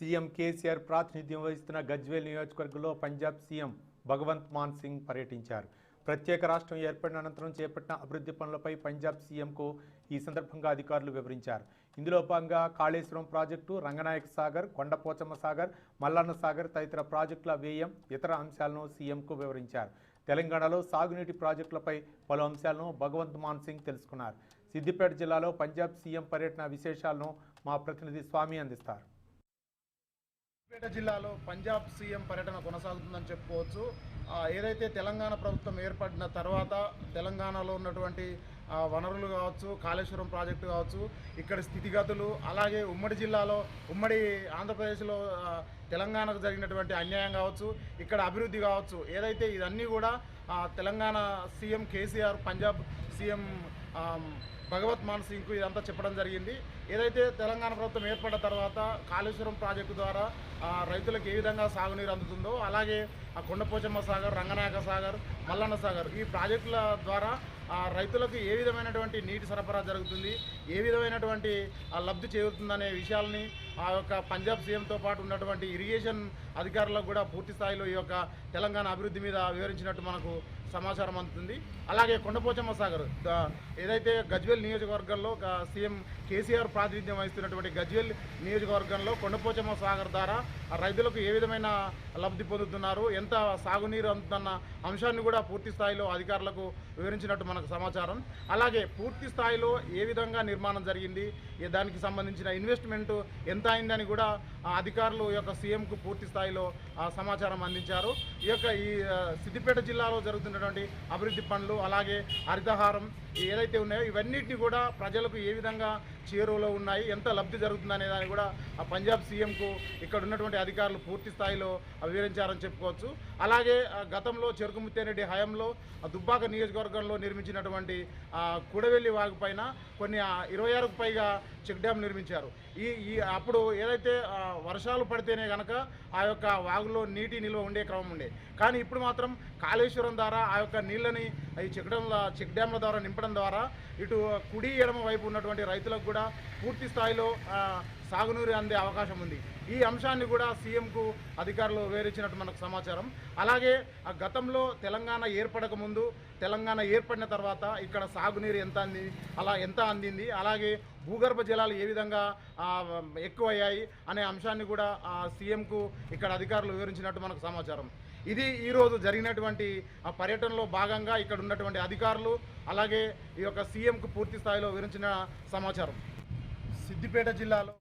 CM KCR ప్రాతినిధ్యం వహిస్తున్న గజ్వేల్ నియోజకవర్గంలో పంజాబ్ సీఎం భగవంత్ మాన్ సింగ్ పర్యటించారు. ప్రత్యేక రాష్ట్రం ఏర్పడిన అనంతరం చేపట్టిన అభివృద్ధి పనులపై పంజాబ్ సీఎంకు ఈ సందర్భంగా అధికారులు వివరించారు. ఇందులో భాగంగా కాళేశ్వరం ప్రాజెక్టు రంగనాయక సాగర్ కొండపోచమ్మ సాగర్ మల్లన్న సాగర్ తదితర ప్రాజెక్టుల వ్యయం ఇతర అంశాలను సీఎంకు వివరించారు. తెలంగాణలో సాగునీటి ప్రాజెక్టులపై పలు అంశాలను భగవంత్ మాన్ సింగ్ తెలుసుకున్నారు. సిద్దిపేట జిల్లాలో పంజాబ్ సీఎం పర్యటన విశేషాలను మా ప్రతినిధి స్వామి అందిస్తారు. సిద్దిపేట జిల్లాలో పంజాబ్ సీఎం పర్యటన కొనసాగుతుందని చెప్పుకోవచ్చు. ఏదైతే తెలంగాణ ప్రభుత్వం ఏర్పడిన తర్వాత తెలంగాణలో ఉన్నటువంటి వనరులు కావచ్చు కాళేశ్వరం ప్రాజెక్టు కావచ్చు ఇక్కడ స్థితిగతులు అలాగే ఉమ్మడి జిల్లాలో ఉమ్మడి ఆంధ్రప్రదేశ్లో తెలంగాణకు జరిగినటువంటి అన్యాయం కావచ్చు ఇక్కడ అభివృద్ధి కావచ్చు ఏదైతే ఇదన్నీ కూడా Telangana CM KCR Punjab CM Bhagwant Mann సింగ్కు ఇదంతా చెప్పడం జరిగింది. ఏదైతే తెలంగాణ ప్రభుత్వం ఏర్పడిన తర్వాత కాళేశ్వరం ప్రాజెక్టు ద్వారా రైతులకు ఏ విధంగా సాగునీరు అందుతుందో అలాగే ఆ కొండపోచమ్మ సాగర్ రంగనాయక సాగర్ మల్లన్న సాగర్ ఈ ప్రాజెక్టుల ద్వారా రైతులకు ఏ విధమైనటువంటి నీటి సరఫరా జరుగుతుంది ఏ విధమైనటువంటి లబ్ధి చేరుతుందనే విషయాల్ని ఆ యొక్క పంజాబ్ సీఎంతో పాటు ఉన్నటువంటి ఇరిగేషన్ అధికారులకు కూడా పూర్తి స్థాయిలో ఈ యొక్క తెలంగాణ అభివృద్ధి మీద వివరించినట్టు మనకు సమాచారం అందుతుంది. అలాగే కొండపోచమ్మ సాగర్ ఏదైతే గజ్వేల్ నియోజకవర్గంలో సీఎం కేసీఆర్ ప్రాతినిధ్యం వహిస్తున్నటువంటి గజ్వేల్ నియోజకవర్గంలో కొండపోచమ్మ సాగర్ ద్వారా రైతులకు ఏ విధమైన లబ్ధి పొందుతున్నారు ఎంత సాగునీరు అందుతున్న అంశాన్ని కూడా పూర్తి స్థాయిలో అధికారులకు వివరించినట్టు మనకు సమాచారం. అలాగే పూర్తి స్థాయిలో ఏ విధంగా నిర్మాణం జరిగింది దానికి సంబంధించిన ఇన్వెస్ట్మెంట్ ఎంత అయిందని కూడా అధికారులు ఈ యొక్క సీఎంకు పూర్తి స్థాయి స్థాయిలో సమాచారం అందించారు. ఈ యొక్క ఈ సిద్దిపేట జిల్లాలో జరుగుతున్నటువంటి అభివృద్ధి పనులు అలాగే హరితహారం ఏదైతే ఉన్నాయో ఇవన్నిటిని కూడా ప్రజలకు ఏ విధంగా చేరువలో ఉన్నాయి ఎంత లబ్ధి జరుగుతుందనే దాన్ని కూడా ఆ పంజాబ్ సీఎంకు ఇక్కడ ఉన్నటువంటి అధికారులు పూర్తి స్థాయిలో వివరించారని చెప్పుకోవచ్చు. అలాగే గతంలో చెరుకుముత్తేరెడ్డి హయాంలో దుబ్బాక నియోజకవర్గంలో నిర్మించినటువంటి కూడవెల్లి కుడవెల్లి వాగు పైన కొన్ని ఇరవై ఆరుకు పైగా చెక్ డ్యామ్ నిర్మించారు. ఈ ఈ అప్పుడు ఏదైతే వర్షాలు పడితేనే కనుక ఆ యొక్క వాగులో నీటి నిల్వ ఉండే క్రమం ఉండే. కానీ ఇప్పుడు మాత్రం కాళేశ్వరం ద్వారా ఆ యొక్క నీళ్ళని ఈ చెక్ డ్యామ్ల చెక్ డ్యామ్ల ద్వారా నింపడం ద్వారా ఇటు కుడి ఎడమ వైపు ఉన్నటువంటి రైతులకు కూడా పూర్తి స్థాయిలో సాగునీరు అందే అవకాశం ఉంది. ఈ అంశాన్ని కూడా సీఎంకు అధికారులు వివరించినట్టు మనకు సమాచారం. అలాగే ఆ గతంలో తెలంగాణ ఏర్పడక ముందు తెలంగాణ ఏర్పడిన తర్వాత ఇక్కడ సాగునీరు ఎంత అంది అలా ఎంత అందింది అలాగే భూగర్భ జలాలు ఏ విధంగా ఎక్కువయ్యాయి అనే అంశాన్ని కూడా సీఎంకు ఇక్కడ అధికారులు వివరించినట్టు మనకు సమాచారం. ఇది ఈరోజు జరిగినటువంటి ఆ పర్యటనలో భాగంగా ఇక్కడ ఉన్నటువంటి అధికారులు అలాగే ఈ యొక్క సీఎంకు పూర్తి స్థాయిలో వివరించిన సమాచారం. సిద్దిపేట జిల్లాలో